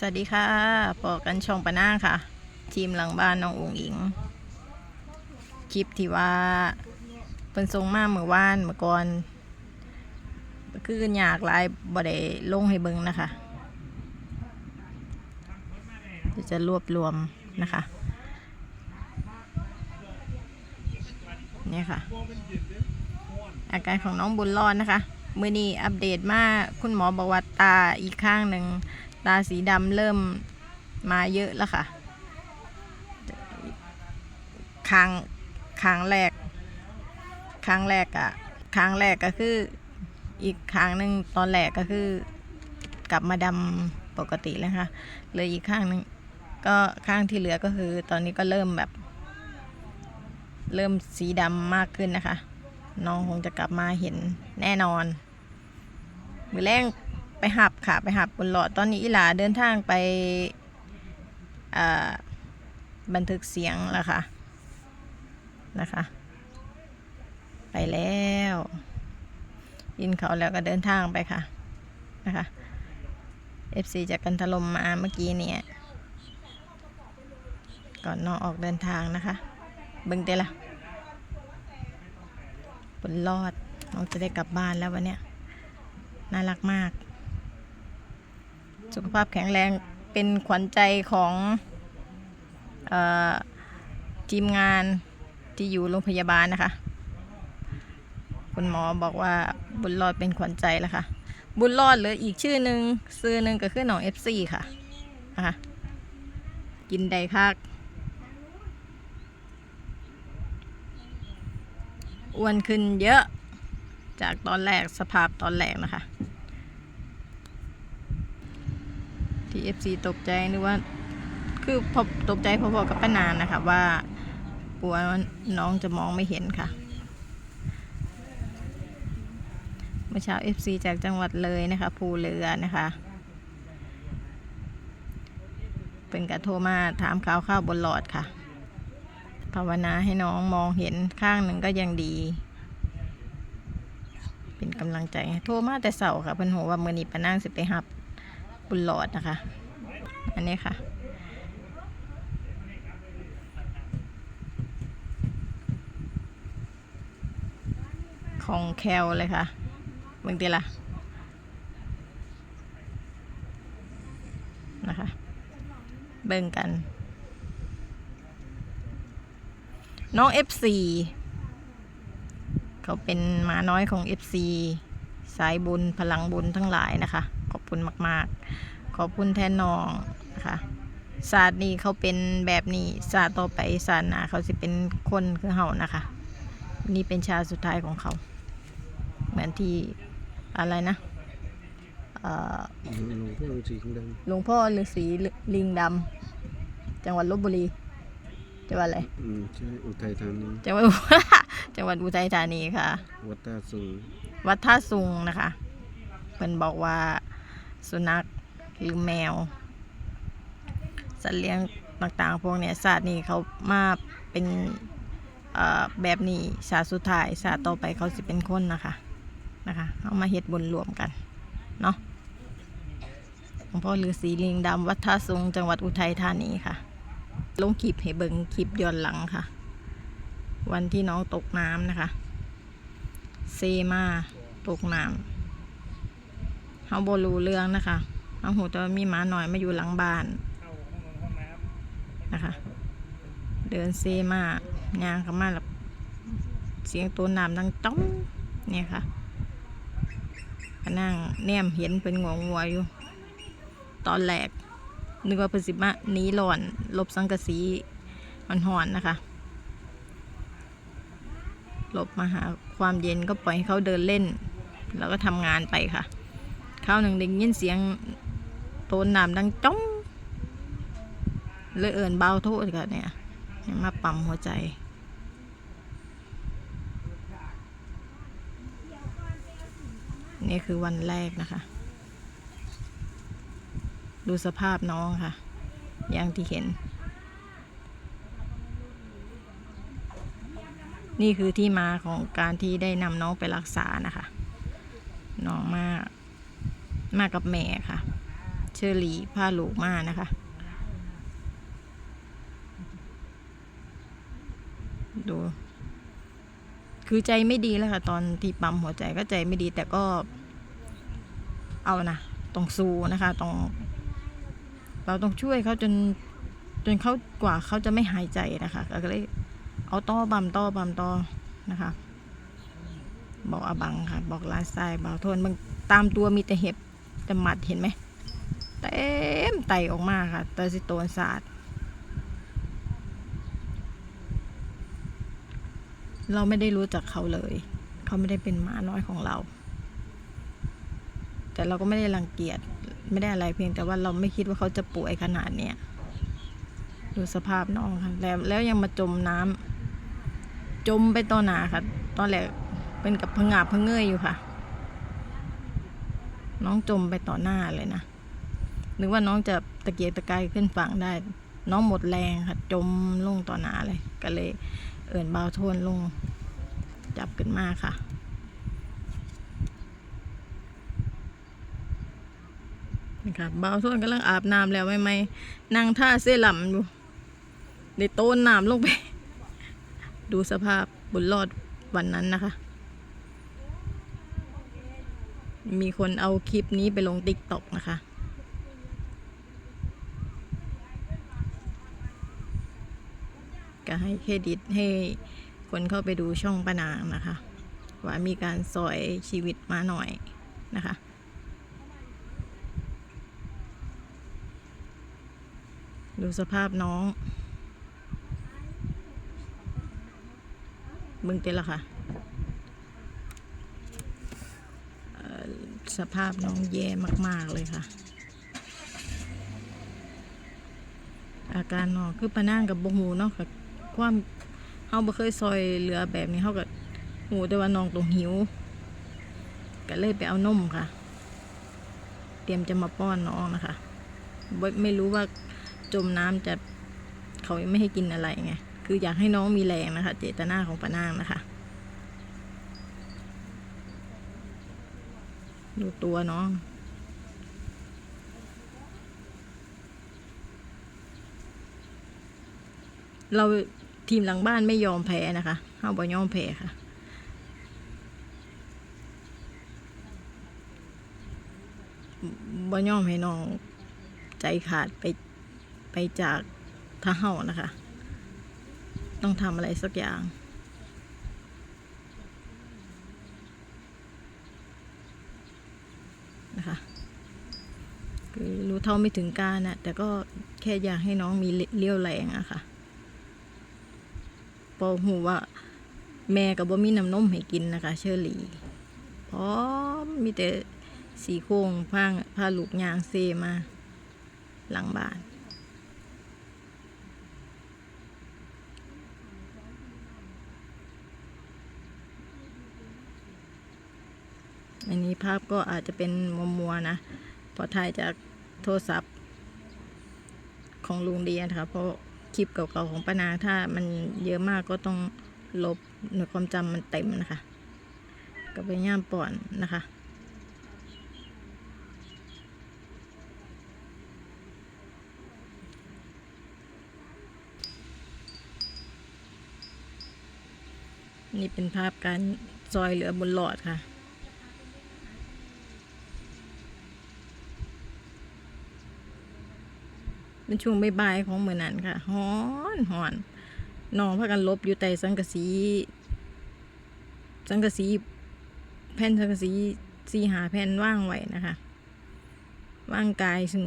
สวัสดีค่ะปอกันช่องปะน้าค่ะ ทีมหลังบ้านน้องอุ๋งอิง คลิปที่ว่าเป็นทรงมากเมื่อวานเมื่อก่อนคืออยากหลายบ่ได้ลงให้เบิ่งนะคะจะรวบรวมนะคะนี่ค่ะ อาการของน้องบุญรอดนะคะ เมื่อนี้อัปเดตมาคุณหมอบอกว่าตาอีกข้างหนึ่ง ตาสีดำเริ่มมาเยอะแล้วค่ะครั้งครั้งแรก ครั้งแรกอะครั้งแรกก็คือ อีกครั้งหนึ่งตอนแรกก็คือ กลับมาดำปกติแล้วค่ะเหลยอีกข้างหนึ่งก็ข้างที่เหลือก็คือ ตอนนี้ก็เริ่มแบบ เริ่มสีดำมากขึ้นนะคะ น้องคงจะกลับมาเห็นแน่นอน มือแรง ไปหับค่ะ ไปหับบนหลอดตอนนี้อีหลาเดินทางไปบันทึกเสียงแล้วค่ะนะคะ ไปแล้วยินเขาแล้วก็เดินทางไปค่ะนะคะ FC จากกันถล่มมาเมื่อกี้เนี่ย ก่อนน้องออกเดินทางนะคะ เบิ่งเตละบนรอดน้องจะได้กลับบ้านแล้ววันเนี้ยน่ารักมาก สุขภาพแข็งแรงเป็นขวัญใจของออทีมงานที่อยู่โรงพยาบาลนะคะ คุณหมอบอกว่าบุญรอดเป็นขวัญใจแล้วค่ะ บุญรอดหลืออีกชื่อหนึ่งซื้อหนึ่งก็คือหนองเอฟซีค่ะนะคะกินได้คักอ้วนขึ้นเยอะจากตอนแรกสภาพตอนแรกนะคะ ที่ FC ตกใจนึกว่า คือพอตกใจพอๆกับป้านานนะคะว่ากลัวน้องจะมองไม่เห็นค่ะเมื่อเช้า FC จากจังหวัดเลยนะคะภูเรือนะคะ เป็นกระโทรมาถามข่าวข้าวบนหลอดค่ะ ภาวนาให้น้องมองเห็นข้างหนึ่งก็ยังดี เป็นกำลังใจโทรมาแต่เสาร์ค่ะเพิ่นโหว่ามือนี้ปะนั่งสิไปหับ บุญหลอดนะคะ อันนี้ค่ะ ของแคลเลยค่ะเบิ่งตีละนะคะ เบิ่งกัน น้อง F4 เขาเป็นหมาน้อยของ FC สายบุญพลังบุญทั้งหลายนะคะ คุณมาก ๆ ขอบคุณแทนน้องนะคะศาสตร์นี้เขาเป็นแบบนี้ศาสตร์ต่อไปศาสตร์หนาเขาจะเป็นคนคือเฮานะคะ นี่เป็นชาติสุดท้ายของเขา เหมือนที่อะไรนะเอ่อหลวงพ่อฤาษีของเดิมหลวงพ่อฤาษีลิงดำจังหวัดลบบุรีจังหวัดอะไรอืมใช่อุทัยธานีจังหวัดจังหวัดอุทัยธานีค่ะ วัดตาสูงวัดท่าซุงนะคะเพิ่นบอกว่า สุนัขหรือแมว สัตว์เลี้ยงต่างๆ พวกเนี้ยศาสตร์นี้เขามาเป็นแบบนี้ศาสตร์สุดท้ายศาสตร์ต่อไปเขาสิเป็นคนนะคะนะคะเอามาเฮ็ดบุญรวมกันเนาะหลวงพ่อฤาษีลิงดำวัดท่าซุงจังหวัดอุทัยธานีค่ะ ลงคลิปให้เบิงคลิปย้อนหลังค่ะ วันที่น้องตกน้ำนะคะ เซมาตกน้ำ เฮาบ่รู้เรื่องนะคะเฮาหูแต่ว่ามีหมาหน่อยมาอยู่หลังบ้านนะคะ เดินเซมาย่างเข้ามาแล้วเสียงตัวน้ำดังต้องเนี่ยค่ะก็นั่งแนมเห็นเป็นงงวัวอยู่ ตอนแรกนึกว่าเพนสิมาหนีหลอนลบสังกะสีมันหอนนะคะหลบมาหาความเย็นก็ปล่อยให้เขาเดินเล่น แล้วก็ทำงานไปค่ะ ข้าวหนึ่งได้ยินเสียงโตนน้ำดังจ้องเลยเอินเบาโทษค่ะเนี่ยมาปั๊มหัวใจนี่คือวันแรกนะคะ ดูสภาพน้องค่ะ อย่างที่เห็น นี่คือที่มาของการที่ได้นำน้องไปรักษานะคะ น้องมา มากับแม่ค่ะ เชอรี่พาลูกมานะคะ ดู คือใจไม่ดีแล้วค่ะ ตอนที่ปั๊มหัวใจก็ใจไม่ดีแต่ก็ เอานะต้องสู้นะคะต้องเราต้องช่วยเขาจนจนเขากว่าเขาจะไม่หายใจนะคะ ก็เลยเอาต้อบัมต้อบัมต้อนะคะ บอกอาบังค่ะ บอกลาทรายบ่าวโทนบางตามตัวมีแต่เห็บ แต่หมัดเห็นไหมเต็มไตออกมาค่ะเตอร์ซิโตนศาสตร์เราไม่ได้รู้จักเขาเลย เขาไม่ได้เป็นหมาน้อยของเรา แต่เราก็ไม่ได้รังเกียจ ไม่ได้อะไรเพียงแต่ว่าเราไม่คิดว่าเขาจะป่วยขนาดเนี้ย ดูสภาพน้องค่ะ แล้วแล้วยังมาจมน้ำจมไปต่อหนาค่ะ ตอนแรกเป็นกับพงาบพงเงยอยู่ค่ะ น้องจมไปต่อหน้าเลยนะนึกว่าน้องจะตะเกียกตะกายขึ้นฝั่งได้ น้องหมดแรงค่ะ จมลงต่อหน้าเลย ก็เลย เอิ่นเบาวนลง จับขึ้นมาค่ะ นี่ค่ะบ่าวนกำลังอาบน้ำแล้วไม่ไม่นั่งท่าเสื้อลำอยู่ได้โต้นน้ำลงไป ดูสภาพบุญรอดวันนั้นนะคะ มีคนเอาคลิปนี้ไปลงติ๊กต็อกนะคะ ก็ให้เครดิตให้คนเข้าไปดูช่องปานางนะคะ ว่ามีการสอยชีวิตมาหน่อยนะคะดูสภาพน้อง มึงเต็ละค่ะเอ่อ สภาพน้องแย่มาก ๆ เลยค่ะ อาการน้องคือปะนั่งกับบหูเนาะกับความเฮาบ่เคยซอยเหลือแบบนี้เฮาก็หูแต่ว่าน้องต้องหิว ก็เลยไปเอานมค่ะ เตรียมจะมาป้อนน้องนะคะ ไม่รู้ว่าจมน้ำจะเขาไม่ให้กินอะไรไง คืออยากให้น้องมีแรงนะคะ เจตนาของปานางนะคะ ดูตัวน้องเราทีมหลังบ้านไม่ยอมแพ้นะคะเฮาบ่ยอมแพ้ค่ะบ่ยอมให้น้องใจขาดไปไปจากท่าเห่านะคะ ต้องทำอะไรสักอย่าง นะคะคือรู้เท่าไม่ถึงการนะแต่ก็แค่อยากให้น้องมีเลี้ยวแรงอะค่ะพอหูว่า แม่กับบ่มีน้ำนมให้กินนะคะ เชอรี่พร้อมมีแต่สีโค้งพางพาลูกยางเซมาหลังบ้าน อันนี้ภาพก็อาจจะเป็นมัวมัวๆนะเพอถ่ายจากโทรศัพท์ของลุงเดียนะคะเพราะคลิปเก่าๆของป้านาถ้ามันเยอะมากก็ต้องลบหน่วยความจำมันเต็มนะคะ ก็ไปย่ามป่อนนะคะนี่เป็นภาพการซอยเหลือบนหลอดค่ะ เป็นช่วงบ่ายๆของมือนั้นค่ะฮ้อนหอนน้องพากันลบอยู่ใต้สังกะสี สังกะสี แผ่นสังกะสีสีหาแผ่นว่างไว้นะคะว่างกายซึ่ง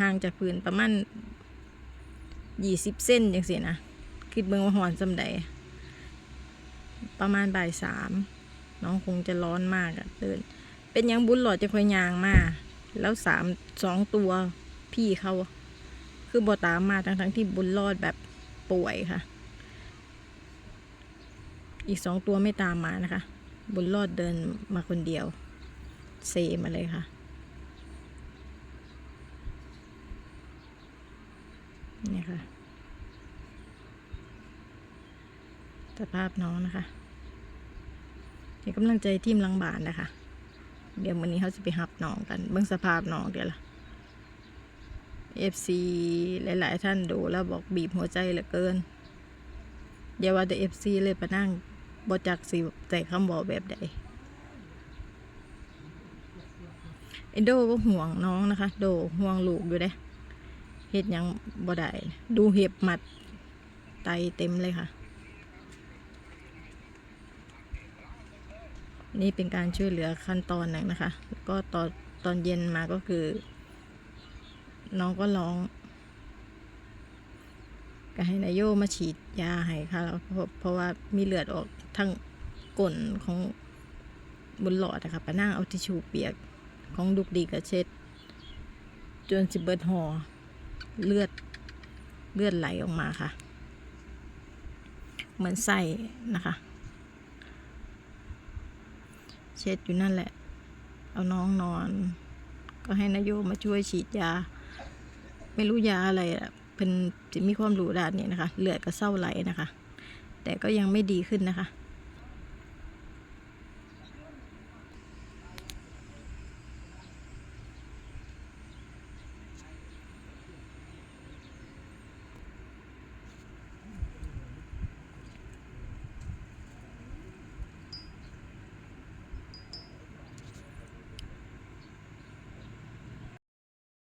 ห่างจากพื้นประมาณยี่สิบเส้นอย่างเสียนะคิดเบิ่งว่าหอนสำใดประมาณบ่ายสามน้องคงจะร้อนมากอะเดิน เป็นยังบุญหลอดจะคอยยางมา แล้วสามสองตัวพี่เขา คือบอตามมาทั้งทั้งที่บุญรอดแบบป่วยค่ะ อีกสองตัวไม่ตามมานะคะ บุญรอดเดินมาคนเดียว เซมาเลยค่ะนี่ค่ะ สภาพน้องนะคะให้กำลังใจทีมลังบานนะคะ เดี๋ยววันนี้เขาจะไปหับน้องกัน เบื้องสภาพน้องเดี๋ยวละ FC หลาย ๆ ท่านดูแล้วบอกบีบหัวใจเหลือเกินอย่าว่าแต่ FC เลยปะนั่งบจักสิใจคำบอกแบบใดไอโดก็ห่วงน้องนะคะ โดห่วงลูกอยู่เด้เฮ็ดยังบ่ได้ดูเห็บหมัดไตเต็มเลยค่ะ นี่เป็นการช่วยเหลือขั้นตอนหนึ่งนะคะ ก็ตอนตอนเย็นมาก็คือ น้องก็ร้องก็ให้นายโยมาฉีดยาให้ค่ะแล้วเพราะว่ามีเลือดออกทั้งก้นของบนหลอดนะคะป้านั่งเอาทิชชู่เปียกของดุกดีกระเช็ด จนสิเบิดหอเลือดเลือดไหลออกมาค่ะ เหมือนไส้นะคะ เช็ดอยู่นั่นแหละ เอาน้องนอน ก็ให้นายโยมาช่วยฉีดยา ไม่รู้ยาอะไรอะเป็นจะมีความรู้ด้านนี้นะคะ เลือดก็เศร้าไหลนะคะ แต่ก็ยังไม่ดีขึ้นนะคะ